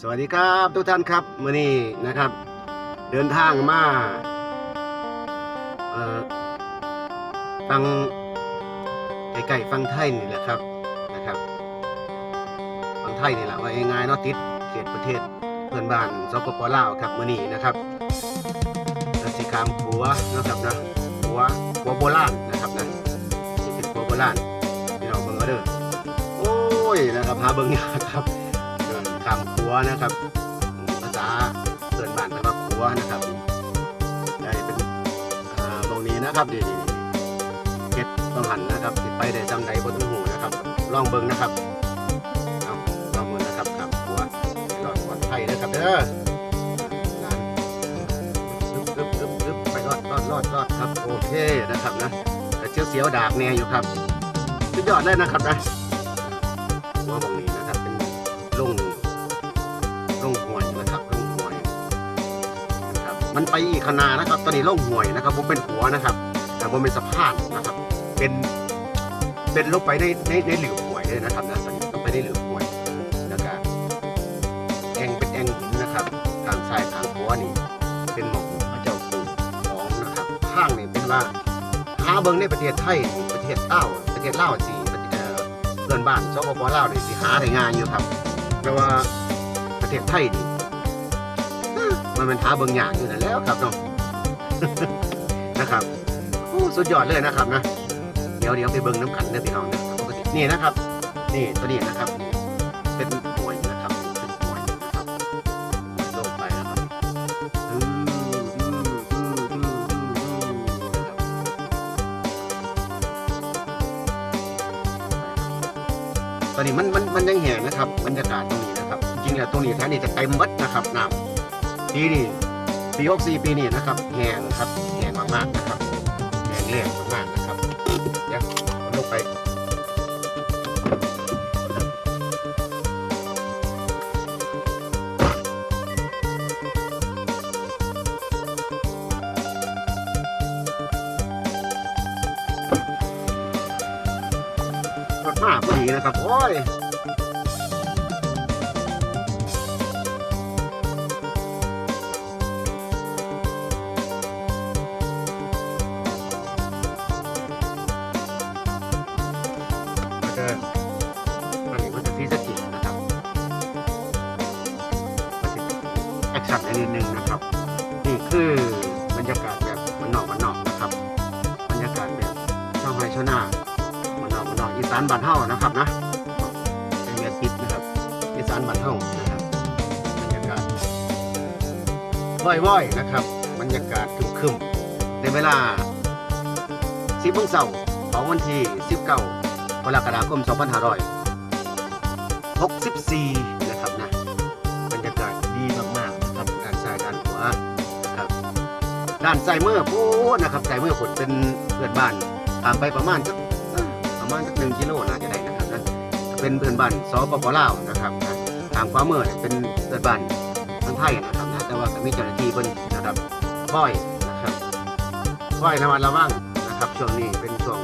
สวัสดีครับทุกท่านครับมื่อนี้นะครับ เดินทางมาเอ่อฟังไก่ๆฟังไทยนี่แหละครับนะครับฟังไทยนี่แหละว่าง่ายๆเนาะติดเขตประเทศเพื่อนบ้านสปปลาวครับมื่อนี้นะครับแล้วสิคามผัวนะครับนะผัวผัวโบราณนะครับนะนี่เป็นผัวโบราณพี่น้องเบิ่งเอาเด้อโอ้ยนะครับหาเบิ่งยากครับ เดินคำคัวนะครับ ภาษาเพื่อนบ้านเป็นว่าคัวนะครับได้เป็นตรงนี้นะครับดีเก็ดต้องหันนะครับติดไปได้จำใดบนหูนะครับลองเบิ่งนะครับเอาลองมือนะครับคำคัวห้รอดปลอดภัยนะครับเด้อนั่นซึบซึบซึบซึบไปรอดรอดรอดครับโอเคนะครับนะแต่เชียวเสียวดากแน่อยู่ครับสุดยอดเลยนะครับนะ มันไปอีกขนานะครับ ตอนนี้ลงห่วยนะครับผมเป็นหัวนะครับ แต่ผมเป็นสะพานนะครับ เป็นเป็นลงไปในในในหลืมห่วยเลยนะครับนะตอนนี้ต้องไปในหลืมห่วยแล้วก็แองเป็นแองหินนะครับทางซ้ายทางขวานี่เป็นหมอกพระเจ้าปู่ของนะครับข้างนี่เป็นว่าหาเบิงในประเทศไทยประเทศลาวประเทศลาวสิประเทศเพื่อนบ้านสปปลาวนี่สิหาได้งายอยู่ครับแต่ว่าประเทศไทยนี่ มันเป็นหาเบิงอย่างอยู่นั่นแล้วครับเนาะนะครับสุดยอดเลยนะครับนะเดี๋ยวเดี๋ยวไปเบิงน้ำขันเด้อพี่น้องนะครับปกตินี่นะครับ นี่ตัวนี้นะครับนี่เป็นหวยนะครับเป็นหวยนะครับลงไปนะครับอืมอืมอืมอืมอืมอืมนะครับตอนนี้มันมันมันยังแห้งนะครับบรรยากาศตรงนี้นะครับ จริงๆแล้วตรงนี้แท้นี่จะเต็มวัดนะครับน้ำ ปีนี้ปีหกสี่ปีนี้นะครับแหงครับแหงมากๆนะครับแหงแล้งมากๆนะครับเดี๋ยวเอาลงไปรถมาพอดีนะครับ โอ้ย แอคชั่นอันนิดนึงนะครับนี่คือบรรยากาศแบบมันนอกมันนอกนะครับ บรรยากาศแบบชาวไร่ชาวนามันนอกมันนอกอีสานบ้านเฮานะครับนะเป็นเมียติดนะครับอีสานบ้านเฮานะครับบรรยากาศว่อยๆนะครับ บรรยากาศครึมในเวลา10โมงเช้าของวันที่19กรกฎาคม2564นะครับนะ ด้านไซ้ายมือพูนะครับไซ้ายมือผมเป็นเพื่อนบ้านตามไปประมาณสักประมาณสักหนึ่งกิโลน่าจะได้นะครับนะเป็นเพื่อนบ้านสปปลาวนะครับทางขวามือเนี่ยเป็นเพื่อนบ้านทางไทยนะครับนะแต่ว่ามีเจ้าหน้าที่เพิ่นนะครับค่อยนะครับค่อยระมัดระวังนะครับช่วงนี้เป็นช่วง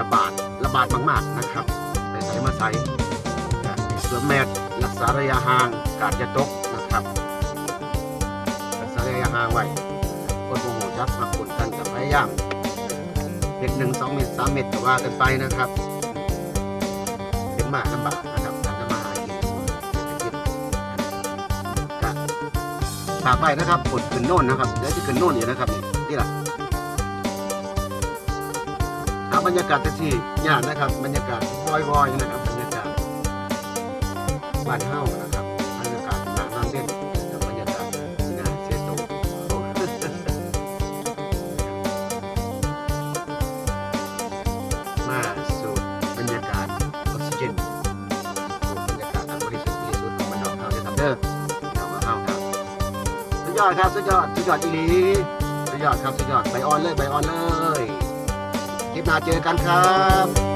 ระบาดระบาดมากๆนะครับใส่ใส่มาใส่สวมแมสรักษาระยะห่างกาดจะตกนะครับรักษาระยะห่างไว้ คนโมโหจักมาคนกันกับพยายามเม็ดหนึ่งสองเม็ดสามเม็ดก็ว่ากันไปนะครับเป็นมากลำบากนะครับการจะมาหากินเศรษฐกิจก็ฝากไปนะครับกดขึ้นโน่นนะครับเดี๋ยวจะขึ้นโน่นอยู่นะครับนี่นี่แหละครับบรรยากาศที่ยากนะครับ บรรยากาศวอยๆนะครับบรรยากาศบ้านเฮ้านะ อดครับสุดยอดสุดยอดอีหลีสุดยอดครับสุดยอดใบออนเลยใบออนเลยคลิปหน้าเจอกันครับ